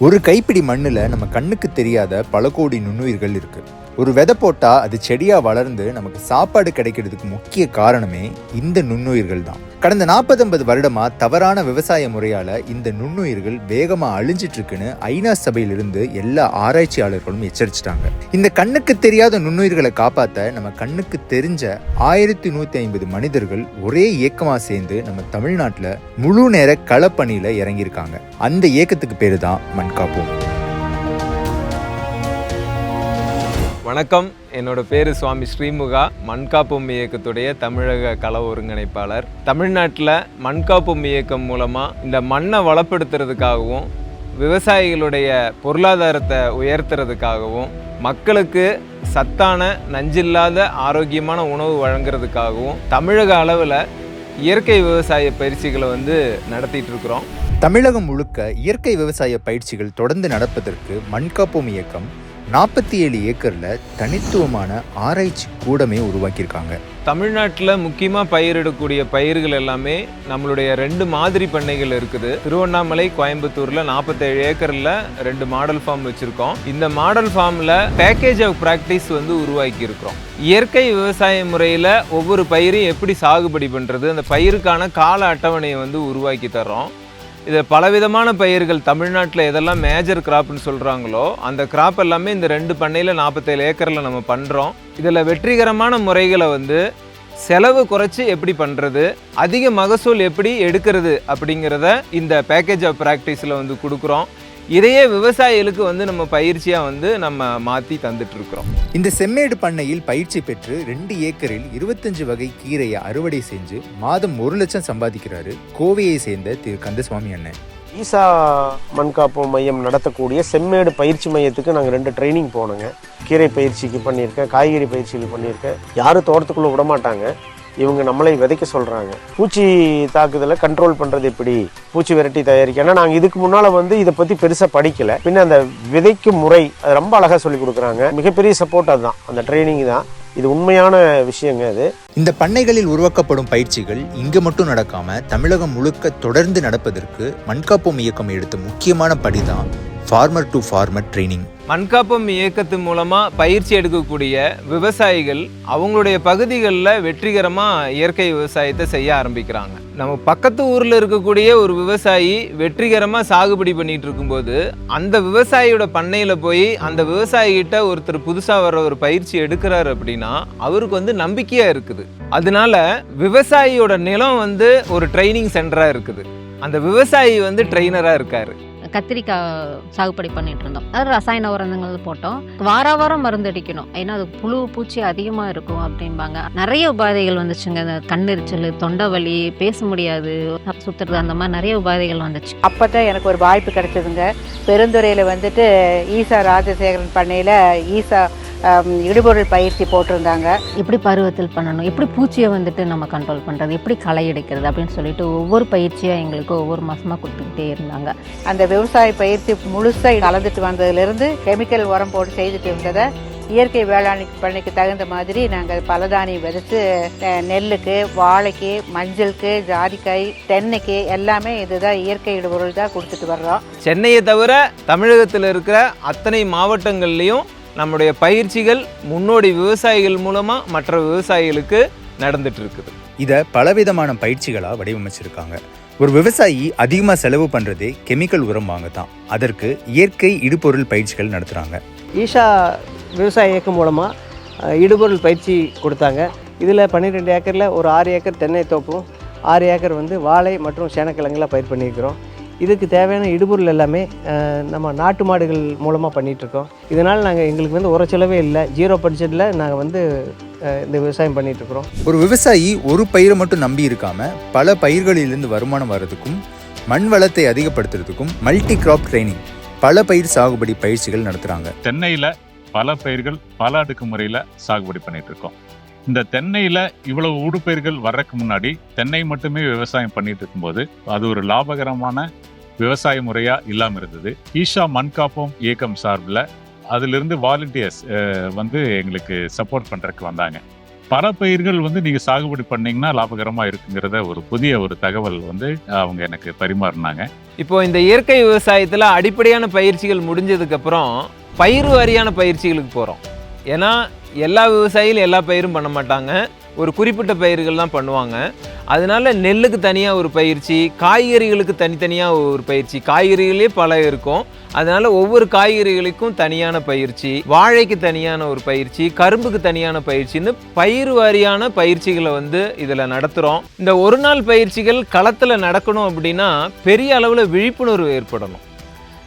ஒரு கைப்பிடி மண்ணுல நம்ம கண்ணுக்கு தெரியாத பல கோடி நுண்ணுயிர்கள் இருக்கு. ஒரு விதை போட்டால் அது செடியாக வளர்ந்து நமக்கு சாப்பாடு கிடைக்கிறதுக்கு முக்கிய காரணமே இந்த நுண்ணுயிர்கள் தான். கடந்த நாற்பத்தொன்பது வருடமாக தவறான விவசாய முறையால் இந்த நுண்ணுயிர்கள் வேகமாக அழிஞ்சிட்ருக்குன்னு ஐநா சபையிலிருந்து எல்லா ஆராய்ச்சியாளர்களும் எச்சரிச்சிட்டாங்க. இந்த கண்ணுக்கு தெரியாத நுண்ணுயிர்களை காப்பாற்ற நம்ம கண்ணுக்கு தெரிஞ்ச ஆயிரத்தி நூற்றி ஐம்பது மனிதர்கள் ஒரே இயக்கமாக சேர்ந்து நம்ம தமிழ்நாட்டில் முழு நேர களப்பணியில் இறங்கியிருக்காங்க. அந்த இயக்கத்துக்கு பேர் தான் மண்காப்போம். வணக்கம். என்னோட பேர் சுவாமி ஸ்ரீமுகா. மண்காப்பும் இயக்கத்துடைய தமிழக கள ஒருங்கிணைப்பாளர். தமிழ்நாட்டில் மண்காப்பும் இயக்கம் மூலமாக இந்த மண்ணை வளப்படுத்துறதுக்காகவும் விவசாயிகளுடைய பொருளாதாரத்தை உயர்த்துறதுக்காகவும் மக்களுக்கு சத்தான நஞ்சில்லாத ஆரோக்கியமான உணவு வழங்குறதுக்காகவும் தமிழக அளவில் இயற்கை விவசாய பயிற்சிகளை வந்து நடத்திட்டு இருக்கிறோம் தமிழகம் முழுக்க இயற்கை விவசாய பயிற்சிகள் தொடர்ந்து நடப்பதற்கு மண்காப்போம் இயக்கம் நாற்பத்தி ஏழு ஏக்கரில் தனித்துவமான ஆராய்ச்சி கூடமே உருவாக்கியிருக்காங்க. தமிழ்நாட்டில் முக்கியமாக பயிரிடக்கூடிய பயிர்கள் எல்லாமே நம்மளுடைய ரெண்டு மாதிரி பண்ணைகள் இருக்குது. திருவண்ணாமலை கோயம்புத்தூரில் நாற்பத்தேழு ஏக்கரில் ரெண்டு மாடல் ஃபார்ம் வச்சுருக்கோம். இந்த மாடல் ஃபார்மில் பேக்கேஜ் ஆஃப் ப்ராக்டிஸ் வந்து உருவாக்கியிருக்கிறோம். இயற்கை விவசாய முறையில் ஒவ்வொரு பயிரையும் எப்படி சாகுபடி பண்ணுறது அந்த பயிருக்கான கால அட்டவணையை வந்து உருவாக்கி தர்றோம். இதில் பலவிதமான பயிர்கள் தமிழ்நாட்டில் எதெல்லாம் மேஜர் கிராப்னு சொல்கிறாங்களோ அந்த கிராப் எல்லாமே இந்த ரெண்டு பண்ணையில் நாற்பத்தேழு ஏக்கரில் நம்ம பண்ணுறோம் இதில் வெற்றிகரமான முறைகளை வந்து செலவு குறைச்சி எப்படி பண்ணுறது அதிக மகசூல் எப்படி எடுக்கிறது அப்படிங்கிறத இந்த பேக்கேஜ் ஆஃப் ப்ராக்டிஸில் வந்து கொடுக்குறோம். இதையே விவசாயிகளுக்கு வந்து நம்ம பயிற்சியாக வந்து நம்ம மாற்றி தந்துட்டுருக்குறோம். இந்த செம்மேடு பண்ணையில் பயிற்சி பெற்று ரெண்டு ஏக்கரில் இருபத்தஞ்சு வகை கீரையை அறுவடை செஞ்சு மாதம் ஒரு லட்சம் சம்பாதிக்கிறாரு கோவையை சேர்ந்த திரு கந்தசுவாமி அண்ணன். ஈசா மண்காப்பு மையம் நடத்தக்கூடிய செம்மேடு பயிற்சி மையத்துக்கு நாங்கள் ரெண்டு ட்ரைனிங் போனோங்க. கீரை பயிற்சிக்கு பண்ணியிருக்கேன் காய்கறி பயிற்சிக்கு பண்ணியிருக்கேன். யாரும் தோட்டத்துக்குள்ளே விட மாட்டாங்க இவங்க நம்மளை விதைக்க சொல்கிறாங்க பூச்சி தாக்குதலை கண்ட்ரோல் பண்ணுறது எப்படி? பூச்சி விரட்டி தயாரிக்க. ஏன்னா நாங்கள் இதுக்கு முன்னால் வந்து இதை பற்றி பெருசாக படிக்கல. பின்ன அந்த விதைக்கும் முறை அது ரொம்ப அழகாக சொல்லி கொடுக்குறாங்க. மிகப்பெரிய சப்போர்ட் அதுதான். அந்த ட்ரைனிங் தான். இது உண்மையான விஷயங்க அது. இந்த பண்ணைகளில் உருவாக்கப்படும் பயிற்சிகள் இங்கு மட்டும் நடக்காம தமிழகம் முழுக்க தொடர்ந்து நடப்பதற்கு மண்காப்போம் இயக்கம் எடுத்த முக்கியமான படிதான் ஃபார்மர் டு ஃபார்மர் ட்ரைனிங் மண்காப்பம் இயக்கத்து மூலமாக பயிற்சி எடுக்கக்கூடிய விவசாயிகள் அவங்களுடைய பகுதிகளில் வெற்றிகரமாக இயற்கை விவசாயத்தை செய்ய ஆரம்பிக்கிறாங்க. நம்ம பக்கத்து ஊரில் இருக்கக்கூடிய ஒரு விவசாயி வெற்றிகரமாக சாகுபடி பண்ணிட்டு இருக்கும்போது அந்த விவசாயியோட பண்ணையில் போய் அந்த விவசாயிகிட்ட ஒருத்தர் புதுசாக வர ஒரு பயிற்சி எடுக்கிறாரு அப்படின்னா அவருக்கு வந்து நம்பிக்கையாக இருக்குது. அதனால விவசாயியோட நிலம் வந்து ஒரு ட்ரைனிங் சென்டராக இருக்குது. அந்த விவசாயி வந்து ட்ரெயினராக இருக்காரு. கத்திரிக்காய் சாகுபடி பண்ணிட்டு இருந்தோம் அது ரசாயன உரங்கள் போட்டோம். வார வாரம் மருந்து அடிக்கணும். ஏன்னா அது புழு பூச்சி அதிகமாக இருக்கும் அப்படிம்பாங்க. நிறைய உபாதைகள் வந்துச்சுங்க. இந்த கண்ணெரிச்சல் தொண்டை வலி பேச முடியாது சுத்துறது அந்த மாதிரி நிறைய உபாதைகள் வந்துச்சு. அப்போ தான் எனக்கு ஒரு வாய்ப்பு கிடைச்சதுங்க. பெருந்துறையில் வந்துட்டு ஈசா ராஜசேகரன் பண்ணையில் ஈசா இடுபொருள் பயிற்சி போட்டிருந்தாங்க. எப்படி பருவத்தில் பண்ணணும்? எப்படி பூச்சியை வந்துட்டு நம்ம கண்ட்ரோல் பண்ணுறது எப்படி களை எடுக்கிறது? அப்படின்னு சொல்லிட்டு ஒவ்வொரு பயிற்சியாக எங்களுக்கு ஒவ்வொரு மாசமா கொடுத்துக்கிட்டே இருந்தாங்க. அந்த விவசாய பயிற்சி முழுசாக கலந்துட்டு வந்ததுலேருந்து கெமிக்கல் உரம் போட்டு செய்துட்டு இருந்ததை இயற்கை வேளாண் பண்ணைக்கு தகுந்த மாதிரி நாங்கள் பலதானியம் விதைச்சு நெல்லுக்கு வாழைக்கு மஞ்சளுக்கு ஜாதிக்காய் தென்னைக்கு எல்லாமே இதுதான் இயற்கை இடுபொருள் தான் கொடுத்துட்டு வர்றோம். சென்னையை தவிர தமிழகத்தில் இருக்கிற அத்தனை மாவட்டங்கள்லேயும் நம்முடைய பயிற்சிகள் முன்னோடி விவசாயிகள் மூலமாக மற்ற விவசாயிகளுக்கு நடந்துட்டு இருக்குது. இதை பலவிதமான பயிற்சிகளா வடிவமைச்சிருக்காங்க. ஒரு விவசாயி அதிகமா செலவு பண்றதே கெமிக்கல் உரம் வாங்க தான் அதற்கு இயற்கை இடுபொருள் பயிற்சிகள் நடத்துறாங்க. ஈஷா விவசாய இயக்கம் மூலமாக இடுபொருள் பயிற்சி கொடுத்தாங்க. இதில் பன்னிரெண்டு ஏக்கரில் ஒரு ஆறு ஏக்கர் தென்னை தோப்பும் ஆறு ஏக்கர் வந்து வாழை மற்றும் சேனக்கிழங்குலாம் பயிர் பண்ணியிருக்கிறோம். இதுக்கு தேவையான இடுபொருள் எல்லாமே நம்ம நாட்டு மாடுகள் மூலமாக பண்ணிகிட்ருக்கோம் இதனால் நாங்கள் எங்களுக்கு வந்து உர செலவே இல்லை. ஜீரோ பட்ஜெட்டில் நாங்கள் வந்து இந்த விவசாயம் பண்ணிகிட்ருக்குறோம் ஒரு விவசாயி ஒரு பயிரை மட்டும் நம்பி இருக்காம பல பயிர்களிலிருந்து வருமானம் வர்றதுக்கும் மண் வளத்தை அதிகப்படுத்துறதுக்கும் மல்டி கிராப் ட்ரைனிங் பல பயிர் சாகுபடி பயிற்சிகள் நடத்துறாங்க. தென்னையில பல பயிர்கள் பல அடுக்கு முறையில சாகுபடி பண்ணிட்டு இருக்கோம் இந்த தென்னையில இவ்வளவு ஊடுபயிர்கள் வர்றதுக்கு முன்னாடி தென்னை மட்டுமே விவசாயம் பண்ணிட்டு இருக்கும்போது அது ஒரு லாபகரமான விவசாய முறையா இல்லாம இருந்தது. ஈஷா மண்காப்போம் இயக்கம் சார்பில் அதிலிருந்து வாலண்டியர்ஸ் வந்து எங்களுக்கு சப்போர்ட் பண்றதுக்கு வந்தாங்க. பல பயிர்கள் வந்து நீங்க சாகுபடி பண்ணீங்கன்னா லாபகரமா இருக்குங்கிறத ஒரு புதிய ஒரு தகவல் வந்து அவங்க எனக்கு பரிமாறினாங்க. இப்போ இந்த இயற்கை விவசாயத்தில் அடிப்படையான பயிற்சிகள் முடிஞ்சதுக்கப்புறம் பயிர் வாரியான பயிற்சிகளுக்கு போகிறோம் ஏன்னா எல்லா விவசாயிகளும் எல்லா பயிரும் பண்ண மாட்டாங்க. ஒரு குறிப்பிட்ட பயிர்கள் தான் பண்ணுவாங்க. அதனால நெல்லுக்கு தனியாக ஒரு பயிற்சி காய்கறிகளுக்கு தனித்தனியாக ஒரு பயிற்சி. காய்கறிகளே பல இருக்கும். அதனால் ஒவ்வொரு காய்கறிகளுக்கும் தனியான பயிற்சி வாழைக்கு தனியான ஒரு பயிற்சி கரும்புக்கு தனியான பயிற்சின்னு பயிர் வாரியான பயிற்சிகளை வந்து இதில் நடத்துகிறோம் இந்த ஒரு நாள் பயிற்சிகள் களத்தில் நடக்கணும் அப்படின்னா பெரிய அளவில் விழிப்புணர்வு ஏற்படணும்.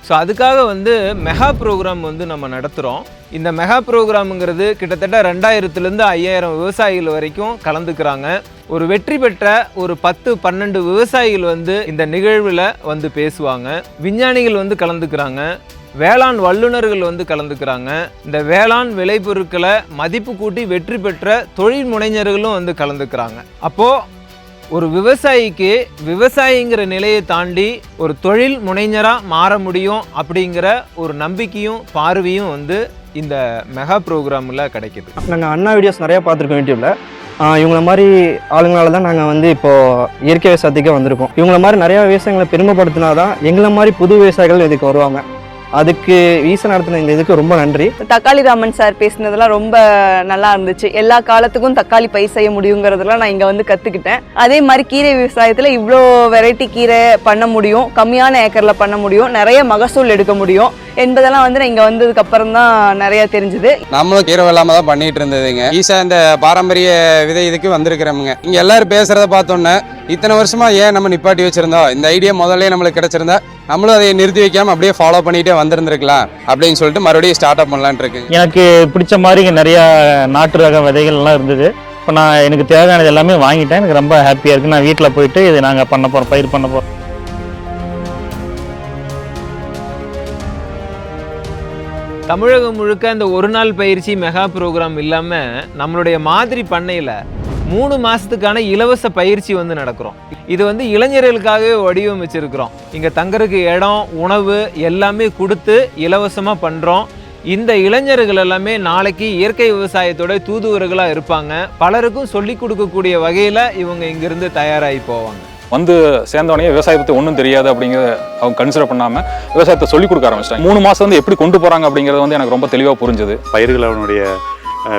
ஸோ அதுக்காக வந்து மெகா ப்ரோக்ராம் வந்து நம்ம நடத்துகிறோம் இந்த மெகா ப்ரோக்ராமுங்கிறது கிட்டத்தட்ட ரெண்டாயிரத்துலேருந்து ஐயாயிரம் விவசாயிகள் வரைக்கும் கலந்துக்கிறாங்க. ஒரு வெற்றி பெற்ற ஒரு பத்து பன்னெண்டு விவசாயிகள் வந்து இந்த நிகழ்வில் வந்து பேசுவாங்க. விஞ்ஞானிகள் வந்து கலந்துக்கிறாங்க. வேளாண் வல்லுநர்கள் வந்து கலந்துக்கிறாங்க. இந்த வேளாண் விளைபொருட்களை மதிப்பு கூட்டி வெற்றி பெற்ற தொழில் முனைஞர்களும் வந்து கலந்துக்கிறாங்க. அப்போது ஒரு விவசாயிக்கு விவசாயிங்கிற நிலையை தாண்டி ஒரு தொழில் முனைஞராக மாற முடியும் அப்படிங்கிற ஒரு நம்பிக்கையும் பார்வையும் வந்து இந்த மெகா ப்ரோக்ராமில் கிடைக்கிது. நாங்கள் அண்ணா வீடியோஸ் நிறையா பார்த்துருக்கோம் யூடியூப்பில் இவங்கள மாதிரி ஆளுங்களால தான் நாங்கள் வந்து இப்போது இயற்கை விவசாயத்துக்கே வந்திருக்கோம். இவங்கள மாதிரி நிறையா விவசாயங்களை பெருமைப்படுத்தினா தான் எங்களை மாதிரி புது விவசாயிகள் இதுக்கு வருவாங்க. அதுக்கு ஈசன் நடத்தின இந்த இதுக்கு ரொம்ப நன்றி. தக்காளி ராமன் சார் பேசினதெல்லாம் ரொம்ப நல்லா இருந்துச்சு. எல்லா காலத்துக்கும் தக்காளி பயிர் செய்ய முடியுங்கிறதெல்லாம் நான் இங்கே வந்து கற்றுக்கிட்டேன் அதே மாதிரி கீரை விவசாயத்தில் இவ்வளோ வெரைட்டி கீரை பண்ண முடியும் கம்மியான ஏக்கரில் பண்ண முடியும் நிறைய மகசூல் எடுக்க முடியும் என்பதெல்லாம் வந்து நான் இங்கே வந்ததுக்கு அப்புறம் தான் நிறைய தெரிஞ்சுது. நம்மளும் கீரை வெள்ளாம தான் பண்ணிட்டு இருந்ததுங்க ஈஸா இந்த பாரம்பரிய விதை இதுக்கு வந்திருக்கிறோமுங்க இங்க எல்லாரும் பேசுறத பார்த்தோன்னே இத்தனை வருஷமா ஏன் நம்ம நிப்பாட்டி வச்சிருந்தோம் இந்த ஐடியா முதல்ல நம்மளுக்கு கிடைச்சிருந்தா நம்மளும் அதை நிறுத்தி வைக்காம அப்படியே ஃபாலோ பண்ணிட்டே வந்திருந்திருக்கலாம் அப்படின்னு சொல்லிட்டு மறுபடியும் ஸ்டார்ட் அப் பண்ணலான்ட்டு இருக்கு. எனக்கு பிடிச்ச மாதிரி இங்கே நிறையா நாட்டு ரக விதைகள் எல்லாம் இருந்தது. இப்போ நான் எனக்கு தேவையானது எல்லாமே வாங்கிட்டேன். எனக்கு ரொம்ப ஹாப்பியாக இருக்குது நான் வீட்டில் போயிட்டு இது நாங்கள் பண்ண போகிறோம் பயிர் பண்ண போகிறோம் தமிழகம் முழுக்க இந்த ஒரு நாள் பயிற்சி மெகா ப்ரோக்ராம் இல்லாமல் நம்மளுடைய மாதிரி பண்ணையில் மூணு மாதத்துக்கான இலவச பயிற்சி வந்து நடக்கிறோம். இது வந்து இளைஞர்களுக்காகவே வடிவமைச்சிருக்கிறோம். இங்கே தங்கறதுக்கு இடம் உணவு எல்லாமே கொடுத்து இலவசமாக பண்ணுறோம் இந்த இளைஞர்கள் எல்லாமே நாளைக்கு இயற்கை விவசாயத்தோட தூதுவர்களாக இருப்பாங்க. பலருக்கும் சொல்லிக் கொடுக்கக்கூடிய வகையில் இவங்க இங்கிருந்து தயாராகி போவாங்க. வந்து சேர்ந்தவனே விவசாயத்தை பற்றி ஒன்றும் தெரியாது அப்படிங்கிறத அவங்க கன்சிடர் பண்ணாமல் விவசாயத்தை சொல்லிக் கொடுக்க ஆரம்பிச்சிட்டாங்க. மூணு மாதம் வந்து எப்படி கொண்டு போகிறாங்க அப்படிங்கிறது வந்து எனக்கு ரொம்ப தெளிவாக புரிஞ்சுது. பயிர்களுடைய அஹ்,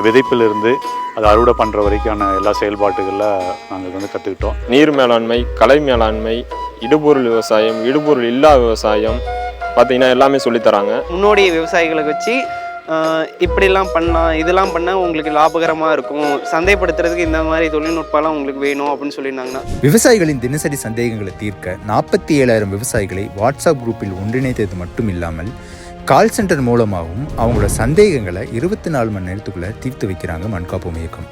விதைப்பிலிருந்து அதை அறுவடை பண்ணுற வரைக்கான எல்லா செயல்பாட்டுகளில் நாங்கள் வந்து கற்றுக்கிட்டோம் நீர் மேலாண்மை கலை மேலாண்மை இடுபொருள் விவசாயம் இடுபொருள் இல்லா விவசாயம் பார்த்தீங்கன்னா எல்லாமே சொல்லித் தராங்க முன்னோடி விவசாயிகளை வச்சு ஆஹ், இப்படிலாம் பண்ணலாம் இதெல்லாம் பண்ணால் உங்களுக்கு லாபகரமாக இருக்கும். சந்தைப்படுத்துறதுக்கு இந்த மாதிரி தொழில்நுட்பம்லாம் உங்களுக்கு வேணும் அப்படின்னு சொல்லியிருந்தாங்கன்னா. விவசாயிகளின் தினசரி சந்தேகங்களை தீர்க்க நாற்பத்தி ஏழாயிரம் விவசாயிகளை வாட்ஸ்அப் குரூப்பில் ஒன்றிணைத்தது மட்டும் இல்லாமல் கால் சென்டர் மூலமாகவும் அவங்களோட சந்தேகங்களை இருபத்தி நாலு மணி நேரத்துக்குள்ளே தீர்த்து வைக்கிறாங்க மண்காப்போம் இயக்கம்.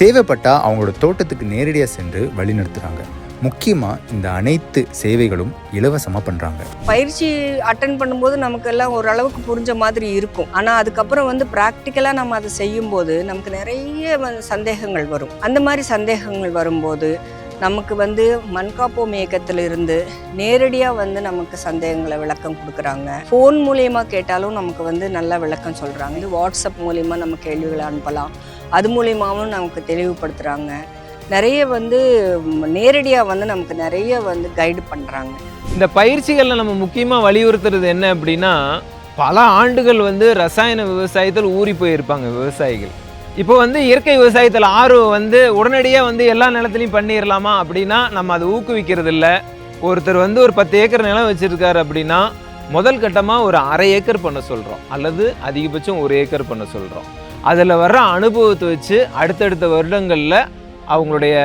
தேவைப்பட்டால் அவங்களோட தோட்டத்துக்கு நேரடியாக சென்று வழிநடத்துகிறாங்க முக்கியமாக இந்த அனைத்து சேவைகளும் இலவசமாக பண்ணுறாங்க பயிற்சி அட்டன் பண்ணும்போது நமக்கு எல்லாம் ஓரளவுக்கு புரிஞ்ச மாதிரி இருக்கும். ஆனால் அதுக்கப்புறம் வந்து ப்ராக்டிக்கலாக நம்ம அதை செய்யும்போது நமக்கு நிறைய சந்தேகங்கள் வரும். அந்த மாதிரி சந்தேகங்கள் வரும்போது நமக்கு வந்து மண்காப்போம் இயக்கத்திலிருந்து நேரடியாக வந்து நமக்கு சந்தேகங்களை விளக்கம் கொடுக்குறாங்க. ஃபோன் மூலியமாக கேட்டாலும் நமக்கு வந்து நல்ல விளக்கம் சொல்கிறாங்க இது வாட்ஸ்அப் மூலியமாக நம்ம கேள்விகளை அனுப்பலாம். அது மூலியமாகவும் நமக்கு தெளிவுபடுத்துகிறாங்க நிறைய வந்து நேரடியாக வந்து நமக்கு நிறைய வந்து கைடு பண்ணுறாங்க இந்த பயிற்சிகளில் நம்ம முக்கியமாக வலியுறுத்துறது என்ன அப்படின்னா பல ஆண்டுகள் வந்து ரசாயன விவசாயத்தில் ஊறி போயிருப்பாங்க விவசாயிகள். இப்போ வந்து இயற்கை விவசாயத்தில் ஆர்வம் வந்து உடனடியாக வந்து எல்லா நிலத்துலையும் பண்ணிடலாமா அப்படின்னா நம்ம அதை ஊக்குவிக்கிறது இல்லை ஒருத்தர் வந்து ஒரு பத்து ஏக்கர் நிலம் வச்சுருக்காரு அப்படின்னா முதல் கட்டமாக ஒரு அரை ஏக்கர் பண்ண சொல்கிறோம் அல்லது அதிகபட்சம் ஒரு ஏக்கர் பண்ண சொல்கிறோம் அதில் வர்ற அனுபவத்தை வச்சு அடுத்தடுத்த வருடங்களில் அவங்களுடைய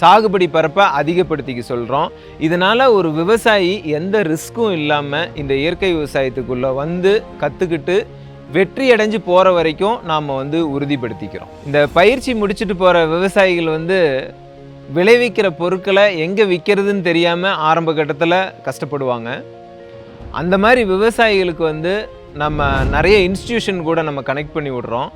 சாகுபடி பரப்பை அதிகப்படுத்திக்க சொல்கிறோம் இதனால் ஒரு விவசாயி எந்த ரிஸ்க்கும் இல்லாமல் இந்த இயற்கை விவசாயத்துக்குள்ளே வந்து கற்றுக்கிட்டு வெற்றி அடைஞ்சு போகிற வரைக்கும் நாம் வந்து உறுதிப்படுத்திக்கிறோம். இந்த பயிற்சி முடிச்சுட்டு போகிற விவசாயிகள் வந்து விளைவிக்கிற பொருட்களை எங்கே விற்கிறதுன்னு தெரியாமல் ஆரம்ப கட்டத்தில் கஷ்டப்படுவாங்க. அந்த மாதிரி விவசாயிகளுக்கு வந்து நம்ம நிறைய இன்ஸ்டிடியூஷன் கூட நம்ம கனெக்ட் பண்ணி விடுறோம்.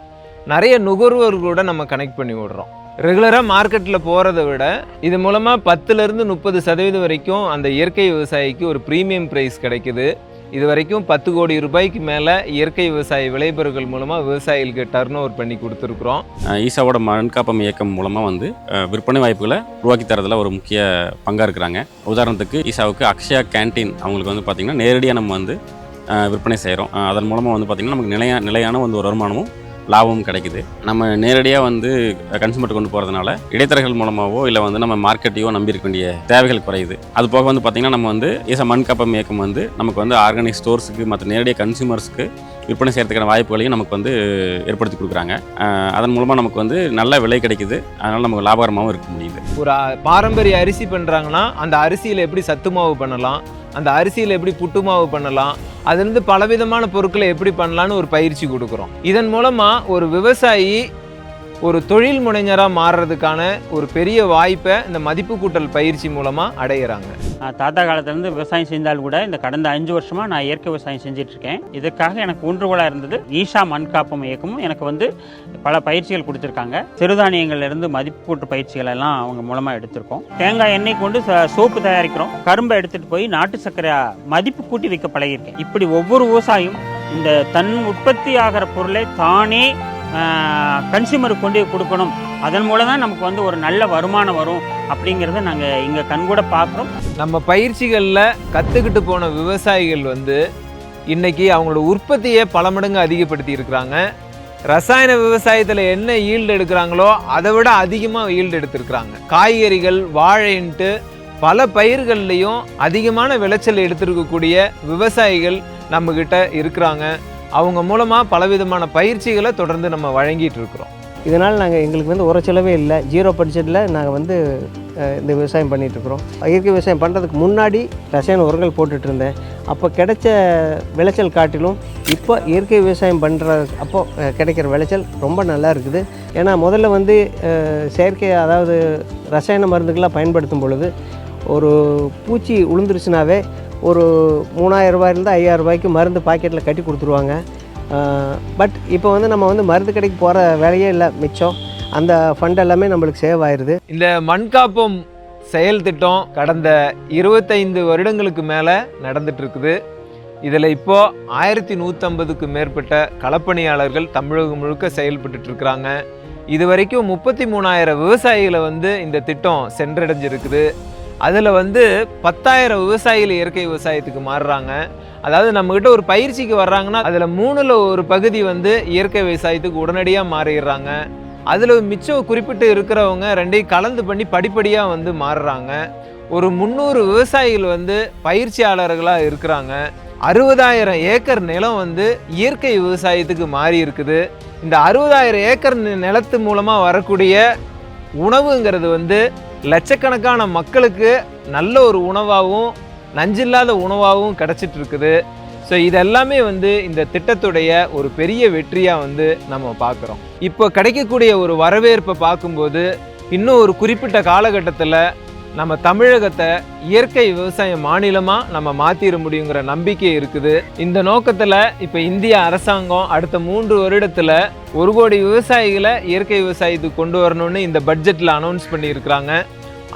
நிறைய நுகர்வோர் கூட நம்ம கனெக்ட் பண்ணி விடுறோம். ரெகுலராக மார்க்கெட்டில் போகிறத விட இது மூலமாக பத்துலேருந்து முப்பது சதவீதம் வரைக்கும் அந்த இயற்கை விவசாயிக்கு ஒரு ப்ரீமியம் ப்ரைஸ் கிடைக்குது. இது வரைக்கும் பத்து கோடி ரூபாய்க்கு மேலே இயற்கை விவசாய விளைபொருட்கள் மூலமாக விவசாயிகளுக்கு டர்ன் ஓவர் பண்ணி கொடுத்துருக்குறோம். அஹ் ஈசாவோட மண்காப்பம் இயக்கம் மூலமாக வந்து விற்பனை வாய்ப்புகளை உருவாக்கி தரதில் ஒரு முக்கிய பங்காக இருக்கிறாங்க. உதாரணத்துக்கு ஈசாவுக்கு அக்ஷயா கேண்டீன் அவங்களுக்கு வந்து பார்த்திங்கன்னா நேரடியாக நம்ம வந்து விற்பனை செய்கிறோம் அதன் மூலமாக வந்து பார்த்திங்கன்னா நமக்கு நிலையா நிலையான வந்து ஒரு வருமானமும் லாபமும் கிடைக்குது. நம்ம நேரடியாக வந்து கன்சூமர் கொண்டு போகிறதுனால இடைத்தரகர்கள் மூலமாகவோ இல்லை வந்து நம்ம மார்க்கெட்டையோ நம்பியிருக்க வேண்டிய தேவைகள் குறையுது. அது போக வந்து பார்த்திங்கன்னா நம்ம வந்து ஈச மண் கப்பம் இயக்கம் வந்து நமக்கு வந்து ஆர்கானிக் ஸ்டோர்ஸுக்கு மற்ற நேரடியாக கன்சூமர்ஸ்க்கு விற்பனை செய்கிறதுக்கான வாய்ப்புகளையும் நமக்கு வந்து ஏற்படுத்தி கொடுக்குறாங்க. அதன் மூலமாக நமக்கு வந்து நல்ல விலை கிடைக்குது. அதனால் நமக்கு லாபகரமாகவும் இருக்க முடியுது. ஒரு பாரம்பரிய அரிசி பண்ணுறாங்கன்னா அந்த அரிசியில் எப்படி சத்து மாவு பண்ணலாம்? அந்த அரிசியில் எப்படி புட்டு மாவு பண்ணலாம்? அதுலேருந்து பலவிதமான பொருட்களை எப்படி பண்ணலான்னு ஒரு பயிற்சி கொடுக்குறோம். இதன் மூலமாக ஒரு விவசாயி ஒரு தொழில் முனைஞராக மாறுறதுக்கான ஒரு பெரிய வாய்ப்பை இந்த மதிப்பு கூட்டல் பயிற்சி மூலமாக அடையிறாங்க. தாத்தா காலத்துலேருந்து விவசாயம் செஞ்சால் கூட இந்த கடந்த அஞ்சு வருஷமாக நான் இயற்கை விவசாயம் செஞ்சிட்ருக்கேன். இருக்கேன் இதுக்காக எனக்கு ஊன்றுகோலாக இருந்தது. ஈஷா மண் காப்பம் இயக்கமும் எனக்கு வந்து பல பயிற்சிகள் கொடுத்துருக்காங்க. சிறுதானியங்கள்லேருந்து மதிப்பு கூட்டு பயிற்சிகள் எல்லாம் அவங்க மூலமாக எடுத்திருக்கோம். தேங்காய் எண்ணெய் கொண்டு ச- சோப்பு தயாரிக்கிறோம். கரும்பை எடுத்துகிட்டு போய் நாட்டு சர்க்கரை மதிப்பு கூட்டி விற்க பழகியிருக்கேன். இப்படி ஒவ்வொரு விவசாயியும் இந்த தன் உற்பத்தி ஆகிற பொருளை தானே கன்சியூமருக்கு கொண்டு கொடுக்கணும். அதன் மூலம் தான் நமக்கு வந்து ஒரு நல்ல வருமானம் வரும் அப்படிங்கிறத நாங்கள் இங்கே கண்கூட பார்க்குறோம். நம்ம பயிற்சிகளில் கற்றுக்கிட்டு போன விவசாயிகள் வந்து இன்றைக்கி அவங்களோட உற்பத்தியை பல மடங்கு அதிகப்படுத்தி இருக்கிறாங்க. ரசாயன விவசாயத்தில் என்ன ஈல்டு எடுக்கிறாங்களோ அதை விட அதிகமாக ஈல்டு எடுத்திருக்கிறாங்க. காய்கறிகள் வாழைன்ட்டு பல பயிர்கள்லையும் அதிகமான விளைச்சல் எடுத்திருக்கக்கூடிய விவசாயிகள் நம்மக்கிட்ட இருக்கிறாங்க. அவங்க மூலமாக பலவிதமான பயிற்சிகளை தொடர்ந்து நம்ம வழங்கிட்டு இருக்கிறோம். இதனால் நாங்கள் எங்களுக்கு வந்து உர செலவே இல்லை. ஜீரோ பட்ஜெட்டில் நாங்கள் வந்து இந்த விவசாயம் பண்ணிகிட்ருக்குறோம் இயற்கை விவசாயம் பண்ணுறதுக்கு முன்னாடி ரசாயன உரங்கள் போட்டுட்டு இருந்தேன். அப்போ கிடைச்ச விளைச்சல் காட்டிலும் இப்போ இயற்கை விவசாயம் பண்ணுற அப்போ கிடைக்கிற விளைச்சல் ரொம்ப நல்லா இருக்குது. ஏன்னா முதல்ல வந்து செயற்கை அதாவது ரசாயன மருந்துகளாக பயன்படுத்தும் பொழுது ஒரு பூச்சி உளுந்துருச்சுனாவே ஒரு மூணாயிரரூபாயிலேருந்து ஐயாயிரரூபாய்க்கு மருந்து பாக்கெட்டில் கட்டி கொடுத்துருவாங்க. பட் இப்போ வந்து நம்ம வந்து மருந்து கடைக்கு போகிற வேலையே இல்லை மிச்சம். அந்த ஃபண்ட் எல்லாமே நம்மளுக்கு சேவ் ஆயிடுது இந்த மண்காப்பம் செயல் திட்டம் கடந்த இருபத்தைந்து வருடங்களுக்கு மேலே நடந்துட்டு இருக்குது. இதில் இப்போது ஆயிரத்தி நூற்றம்பதுக்கு மேற்பட்ட களப்பணியாளர்கள் தமிழகம் முழுக்க செயல்பட்டு இருக்கிறாங்க இது வரைக்கும் முப்பத்தி மூணாயிரம் விவசாயிகளை வந்து இந்த திட்டம் சென்றடைஞ்சிருக்குது. அதில் வந்து பத்தாயிரம் விவசாயிகள் இயற்கை விவசாயத்துக்கு மாறுறாங்க. அதாவது நம்மக்கிட்ட ஒரு பயிற்சிக்கு வர்றாங்கன்னா அதில் மூணில் ஒரு பகுதி வந்து இயற்கை விவசாயத்துக்கு உடனடியாக மாறிடுறாங்க. அதில் மிச்சம் குறிப்பிட்டு இருக்கிறவங்க ரெண்டையும் கலந்து பண்ணி படிப்படியாக வந்து மாறுறாங்க. ஒரு முந்நூறு விவசாயிகள் வந்து பயிற்சியாளர்களாக இருக்கிறாங்க. அறுபதாயிரம் ஏக்கர் நிலம் வந்து இயற்கை விவசாயத்துக்கு மாறி இருக்குது இந்த அறுபதாயிரம் ஏக்கர் நி- நிலத்து மூலமாக வரக்கூடிய உணவுங்கிறது வந்து லட்சக்கணக்கான மக்களுக்கு நல்ல ஒரு உணவாகவும் நஞ்சில்லாத உணவாகவும் கிடச்சிட்டு இருக்குது ஸோ இதெல்லாமே வந்து இந்த திட்டத்துடைய ஒரு பெரிய வெற்றியாக வந்து நம்ம பார்க்குறோம் இப்போ கிடைக்கக்கூடிய ஒரு வரவேற்பை பார்க்கும்போது இன்னும் ஒரு குறிப்பிட்ட காலகட்டத்தில் நம்ம தமிழகத்தை இயற்கை விவசாய மாநிலமாக நம்ம மாற்றிட முடியுங்கிற நம்பிக்கை இருக்குது. இந்த நோக்கத்தில் இப்போ இந்திய அரசாங்கம் அடுத்த மூன்று வருடத்தில் ஒரு கோடி விவசாயிகளை இயற்கை விவசாயத்துக்கு கொண்டு வரணும்னு இந்த பட்ஜெட்டில் அனௌன்ஸ் பண்ணியிருக்கிறாங்க.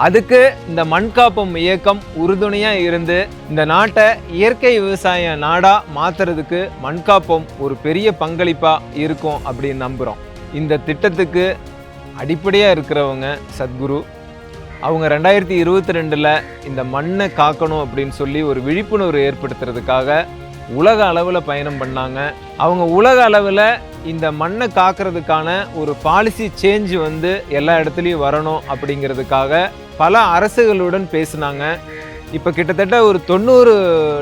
அதுக்கு இந்த மண்காப்பம் இயக்கம் உறுதுணையாக இருந்து இந்த நாட்டை இயற்கை விவசாய நாடாக மாற்றுறதுக்கு மண்காப்பம் ஒரு பெரிய பங்களிப்பாக இருக்கும் அப்படின்னு நம்புகிறோம் இந்த திட்டத்துக்கு அடிப்படையாக இருக்கிறவங்க சத்குரு அவங்க ரெண்டாயிரத்தி இருபத்தி ரெண்டில் இந்த மண்ணை காக்கணும் அப்படின்னு சொல்லி ஒரு விழிப்புணர்வு ஏற்படுத்துறதுக்காக உலக அளவில் பயணம் பண்ணாங்க. அவங்க உலக அளவில் இந்த மண்ணை காக்கிறதுக்கான ஒரு பாலிசி சேஞ்ச் வந்து எல்லா இடத்துலையும் வரணும் அப்படிங்கிறதுக்காக பல அரசுகளுடன் பேசினாங்க. இப்போ கிட்டத்தட்ட ஒரு தொண்ணூறு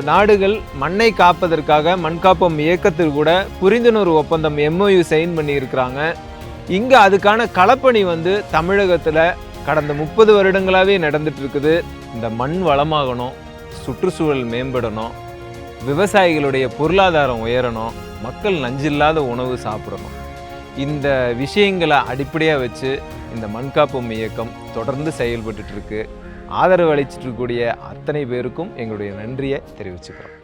நாடுகள் மண்ணை காப்பதற்காக மண்காப்பம் இயக்கத்தில் கூட புரிந்துணர்வு ஒப்பந்தம் எம்ஓயு சைன் பண்ணியிருக்கிறாங்க. இங்கே அதுக்கான களப்பணி வந்து தமிழகத்தில் கடந்த முப்பது வருடங்களாகவே நடந்துட்டு இருக்குது இந்த மண் வளமாகணும் சுற்றுச்சூழல் மேம்படணும் விவசாயிகளுடைய பொருளாதாரம் உயரணும் மக்கள் நஞ்சில்லாத உணவு சாப்பிடணும். இந்த விஷயங்களை அடிப்படையாக வச்சு இந்த மண்காப்பம் இயக்கம் தொடர்ந்து செயல்பட்டுட்டு ஆதரவு அளிச்சிட்டு இருக்கக்கூடிய அத்தனை பேருக்கும் எங்களுடைய நன்றியை தெரிவிச்சுக்கிறோம்.